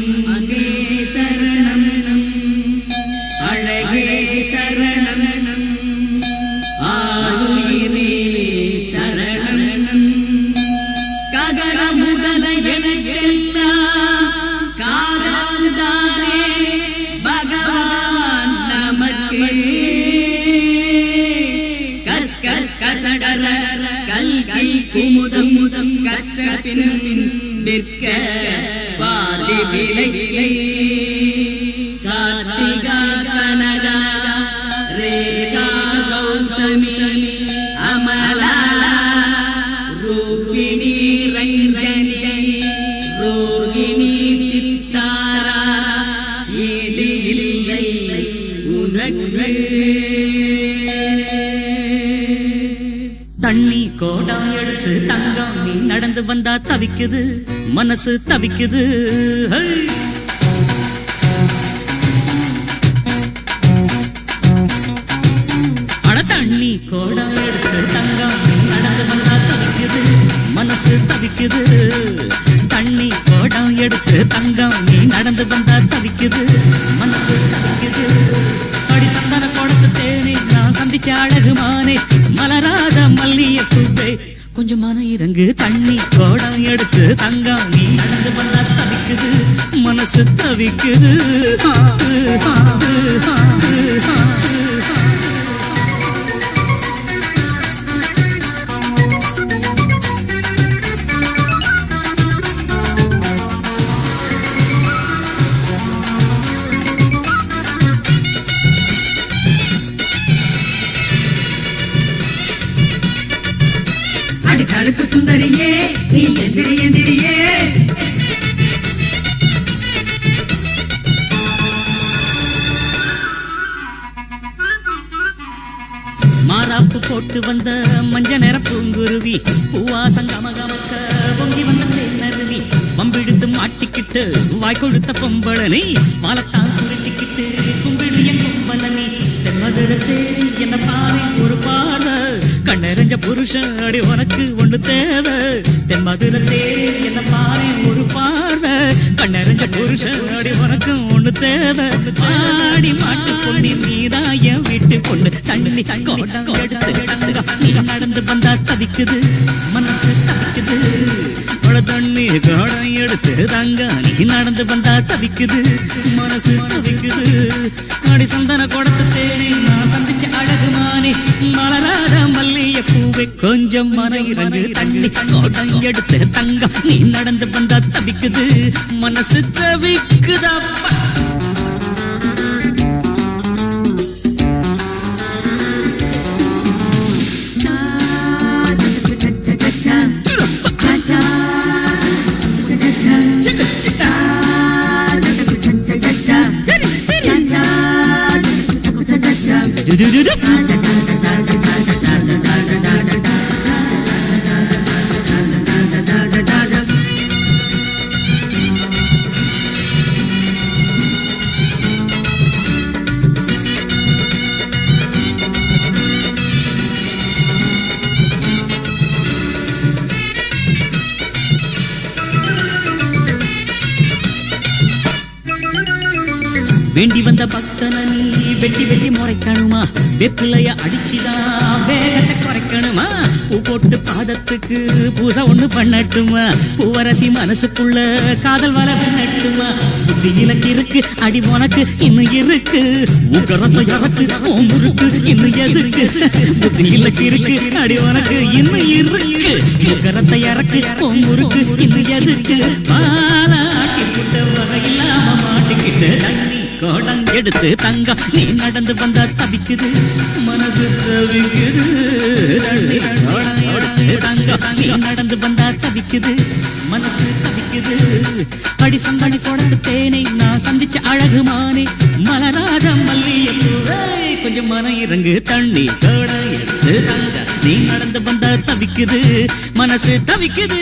அன்பே சரணம். அழகே சரணம். ஆருயிரே சரணம். ககர முதல எனக்கெல்லாம் காதாந்தானே பகவான் நமக்கு. கற்கற் கசடர கல்கை குமுதம் முதம் கற்ற பின் நிற்க பாதி விலகிலை கார்த்திகா கனகா ரேகா கௌதமி அமலா ரூபிணி ரஞ்சனி ரோகிணி சித்தாரா ஏது இல்லை உனக்கு. தண்ணி கோடா எடுத்து தங்கம் நீ நடந்து வந்தா தவிக்குது மனசு தவிக்குது. கொஞ்சம் மன இறங்கு தண்ணி கோடா எடுத்து தங்கம். நீ நடந்து பண்ண தவிக்குது. மனசு தவிக்குது அடி கழுக்கு சுந்தரியே நீ எந்திரி எந்திரியே. மாறாப்பு போட்டு வந்த மஞ்ச நிற பூங்குருவி பூவாசம் கமகமக்க பொங்கி வந்த தென்னருவி வம்பிடுத்து மாட்டிக்கிட்டு வாய் கொடுத்த பொம்பளனி வாழத்தான் சுருட்டிக்கிட்டு கும்பிடு என் கும்பலனி தென்மதுரத்தே என்ன பாரு ஒரு பாதை புருஷன் அடி உனக்கு ஒண்ணு தேவை. தென் மதுரத்தே என்ன மாறி ஒரு பார்வை. கண்ணறிஞ்ச புருஷன் அடி உனக்கு ஒண்ணு தேவை. ஆடி மாட்டு பொண்ணி நீதான் என் வீட்டு பொண்ணு. தண்ணி கோடம் எடுத்து தங்க நீ நடந்து வந்தா தவிக்குது மனசு தவிக்குது. தண்ணி கோடம் எடுத்து தங்க. நீ நடந்து வந்தா தவிக்குது மனசு தவிக்குது. அடி சந்தன கொடத்து தேடி கொஞ்சம் மன இறங்கு தண்ணி கோடம் எடுத்து தங்கம். நீ நடந்து வந்தா தவிக்குது மனசு தவிக்குதப்பா சிக்கு சிக்கா டு டு வேண்டி வந்த பக்தன வெட்டி வெட்டி முறைக்கணுமா? வெப்பிலைய அடிச்சுதான் வேகத்தை குறைக்கணுமா? பூ போட்டு பாதத்துக்கு பூசை ஒண்ணு பண்ணட்டுமா? பூவரசி மனசுக்குள்ள காதல் வர பண்ணட்டுமா புத்தி இலக்கு இருக்கு அடி உனக்கு இன்னும் இருக்கு. உக்கரத்தை இறக்கு உன் முறுக்கு இன்னும் எதுக்கு? புத்தி இலக்கு இருக்கு அடி உனக்கு இன்னும் இருக்கு. உக்கரத்தை இறக்கு உன் முறுக்கு இன்னும் எதுக்கு? எடுத்து தங்கம். நீ நடந்து வந்தா தவிக்குது. மனசு தவிக்குது. எடுத்து தங்கம். நீ நடந்து வந்தா தவிக்குது. மனசு தவிக்குது. படி சந்தடி தொடர்ந்து தேனை நான் சந்திச்ச அழகுமானே மலராத மல்லிய கொஞ்சம் மன இறங்கு. தண்ணி கோடம் எடுத்து தங்க நீ நடந்து வந்தா தவிக்குது. மனசு தவிக்குது.